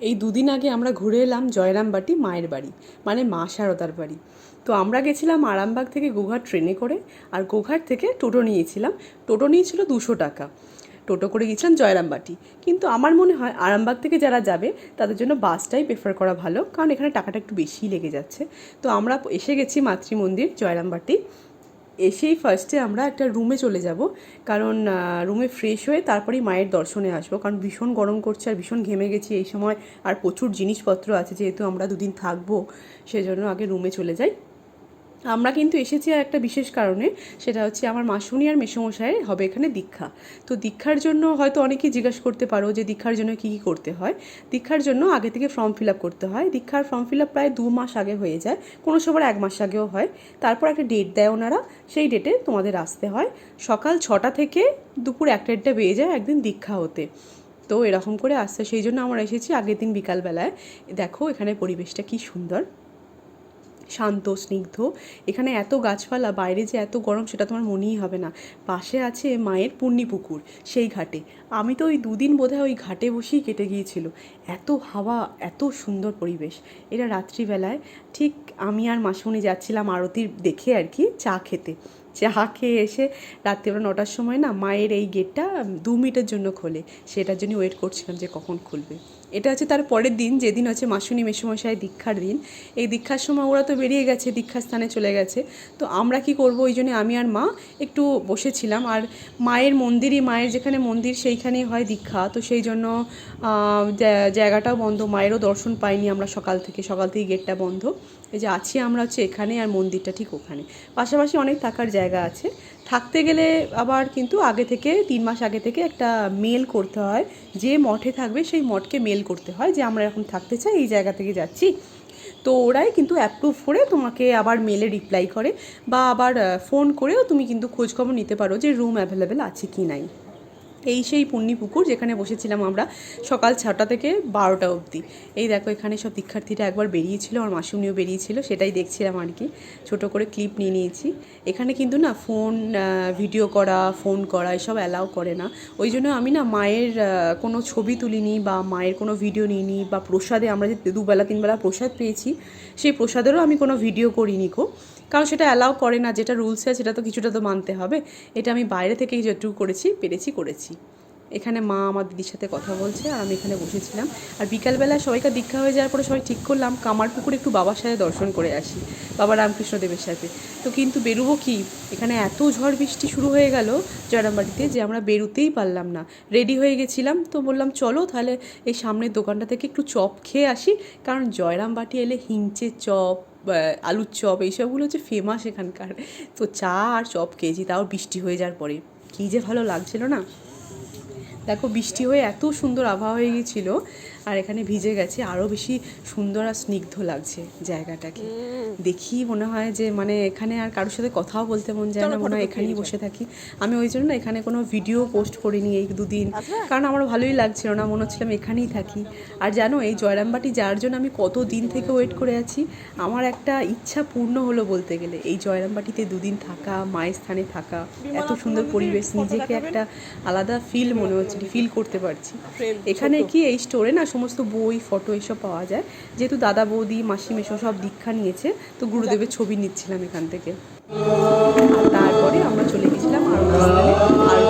এই দুদিন আগে আমরা ঘুরে এলাম জয়রামবাটি মায়ের বাড়ি মানে মা শারদার বাড়ি। তো আমরা গেছিলাম আরামবাগ থেকে গোঘাট ট্রেনে করে আর গোঘাট থেকে টোটো নিয়েছিলাম। টোটো নিয়েছিল দুশো টাকা। টোটো করে গেছিলাম জয়রামবাটি। কিন্তু আমার মনে হয় আরামবাগ থেকে যারা যাবে, তাদের জন্য বাসটাই প্রেফার করা ভালো। কারণ এখানে টাকাটা একটু বেশিই লেগে যাচ্ছে। তো আমরা এসে গেছি মাতৃমন্দির জয়রামবাটি। এসেই ফার্স্টে আমরা একটা রুমে চলে যাব। কারণ রুমে ফ্রেশ হয়ে তারপরেই মায়ের দর্শনে আসব। কারণ ভীষণ গরম করছে আর ভীষণ ঘেমে গেছি এই সময়। আর প্রচুর জিনিসপত্র আছে যেহেতু আমরা দুদিন থাকব, সেজন্য আগে রুমে চলে যাই। আমরা কিন্তু এসেছি আর একটা বিশেষ কারণে, সেটা হচ্ছে আমার মাসুনি আর মেসমশাইয়ের হবে এখানে দীক্ষা। তো দীক্ষার জন্য হয়তো অনেকেই জিজ্ঞাসা করতে পারো যে দীক্ষার জন্য কী কী করতে হয়। দীক্ষার জন্য আগে থেকে ফর্ম ফিল আপ করতে হয়। দীক্ষার ফর্ম ফিল আপ প্রায় দু মাস আগে হয়ে যায়। কোনো সময় এক মাস আগেও হয়। তারপর একটা ডেট দেয় ওনারা, সেই ডেটে তোমাদের আসতে হয়। সকাল ছটা থেকে দুপুর একটা দেড়টা বেয়ে যায় একদিন দীক্ষা হতে। তো এরকম করে আসতে সেই জন্য আমরা এসেছি আগের দিন বিকালবেলায়। দেখো এখানে পরিবেশটা কি সুন্দর। শান্ত, স্নিগ্ধ। এখানে এত গাছপালা, বাইরে যে এত গরম, সেটা তোমার মনেই হবে না। পাশে আছে মায়ের পুকুর সেই ঘাটে। আমি তো ওই দুদিন বোধহয় ওই ঘাটে বসেই কেটে গিয়েছিল। এত হাওয়া, এত সুন্দর পরিবেশ। এটা রাত্রিবেলায়, ঠিক আমি আর মাসুনি যাচ্ছিলাম আরতির দেখে আর কি, চা খেতে। চা খেয়ে এসে রাত্রিবেলা নটার সময় না মায়ের এই গেটটা দু মিনিটের জন্য খোলে। সেটার জন্য ওয়েট করছিলাম যে কখন খুলবে। এটা হচ্ছে তার পরের দিন, যেদিন হচ্ছে মাসুনি মেসমশাই দীক্ষার দিন। এই দীক্ষার সময় ওরা তো বেরিয়ে গেছে, দীক্ষার স্থানে চলে গেছে। তো আমরা কি করব? ওই জন্য আমি আর মা একটু বসেছিলাম। আর মায়ের মন্দিরই, মায়ের যেখানে মন্দির সেইখানেই হয় দীক্ষা। তো সেই জন্য জায়গাটাও বন্ধ। মায়েরও দর্শন পাইনি আমরা সকাল থেকে। সকাল থেকে গেটটা বন্ধ। এই যে আছি আমরা হচ্ছে এখানে আর মন্দিরটা ঠিক ওখানে। পাশাপাশি অনেক থাকার জায়গা। আছে। থাকতে গেলে আবার কিন্তু আগে থেকে, তিন মাস আগে থেকে একটা মেল করতে হয়। যে মঠে থাকবে সেই মঠকে মেল করতে হয় যে আমরা এখন থাকতে চাই, এই জায়গা থেকে যাচ্ছি। তো ওরাই কিন্তু অ্যাপ্রুভ করে তোমাকে আবার মেলে রিপ্লাই করে বা আবার ফোন করেও তুমি কিন্তু খোঁজখবর নিতে পারো যে রুম অ্যাভেলেবেল আছে কি নাই। এই সেই পুকুর যেখানে বসেছিলাম আমরা সকাল ছটা থেকে বারোটা অবধি। এই দেখো, এখানে সব শিক্ষার্থীরা একবার বেরিয়েছিল, আর মাসুমিও বেরিয়েছিল, সেটাই দেখছিলাম আর কি। ছোটো করে ক্লিপ নিয়ে নিয়েছি। এখানে কিন্তু না ফোন ভিডিও করা, ফোন করা, এসব অ্যালাউ করে না। ওই জন্য আমি না মায়ের কোনো ছবি তুলিনি বা মায়ের কোনো ভিডিও নিইনি বা প্রসাদে আমরা যে দুবেলা, তিনবেলা প্রসাদ পেয়েছি, সেই প্রসাদেরও আমি কোনো ভিডিও করিনি কো কারণ সেটা অ্যালাউ করে না, যেটা রুলস আছে, সেটা তো কিছুটা তো মানতে হবে। এটা আমি বাইরে থেকেই যেটুকু করেছি, পেরেছি, করেছি। এখানে মা আমার দিদির সাথে কথা বলছে আর আমি এখানে বসেছিলাম। আর বিকালবেলা সবাইকার দীক্ষা হয়ে যাওয়ার পরে সবাই ঠিক করলাম, কামার পুকুরে একটু বাবার সাথে দর্শন করে আসি, বাবা রামকৃষ্ণদেবের সাথে। তো কিন্তু বেরোবো কি? এখানে এত ঝড় বৃষ্টি শুরু হয়ে গেল জয়রামবাড়িতে যে আমরা বেরোতেই পারলাম না। রেডি হয়ে গেছিলাম, তো বললাম, চলো তাহলে এই সামনের দোকানটা থেকে একটু চপ খেয়ে আসি। কারণ জয়রামবাটি এলে হিংচে চপ আলুর চপ, এইসবগুলো হচ্ছে ফেমাস এখানকার। তো চা আর চপ খেয়েছি, তাও বৃষ্টি হয়ে যাওয়ার পরে। কী যে ভালো লাগছিল না? দেখো বৃষ্টি হয়ে এত সুন্দর আবহাওয়া হয়ে গিয়েছিল আর এখানে ভিজে গেছে। আরও বেশি সুন্দর আর স্নিগ্ধ লাগছে জায়গাটাকে। দেখি মনে হয় যে মানে এখানে আর কারোর সাথে কথাও বলতে মন যায় না মনে হয় এখানেই বসে থাকি। আমি ওই জন্য না এখানে কোনো ভিডিও পোস্ট করিনি এই দুদিন। কারণ আমার ভালোই লাগছিল না মনে হচ্ছিলাম এখানেই থাকি। আর জানো এই জয়রামবাটি যাওয়ার জন্য আমি কত দিন থেকে ওয়েট করে আছি আমার একটা ইচ্ছা পূর্ণ হলো বলতে গেলে এই জয়রামবাটিতে দুদিন থাকা মায়ের স্থানে থাকা। এত সুন্দর পরিবেশ নিজেকে একটা আলাদা ফিল মনে হচ্ছে। পারছি ফিল করতে পারছি। এখানে কি এই স্টোরে না সমস্ত বই ফটো এসব পাওয়া যায়। যেহেতু দাদা বৌদি মাসি মেশো সব দীক্ষা নিয়েছে তো গুরুদেবের ছবি নিচ্ছিলাম এখান থেকে। তারপরে আমরা চলে গেছিলাম আর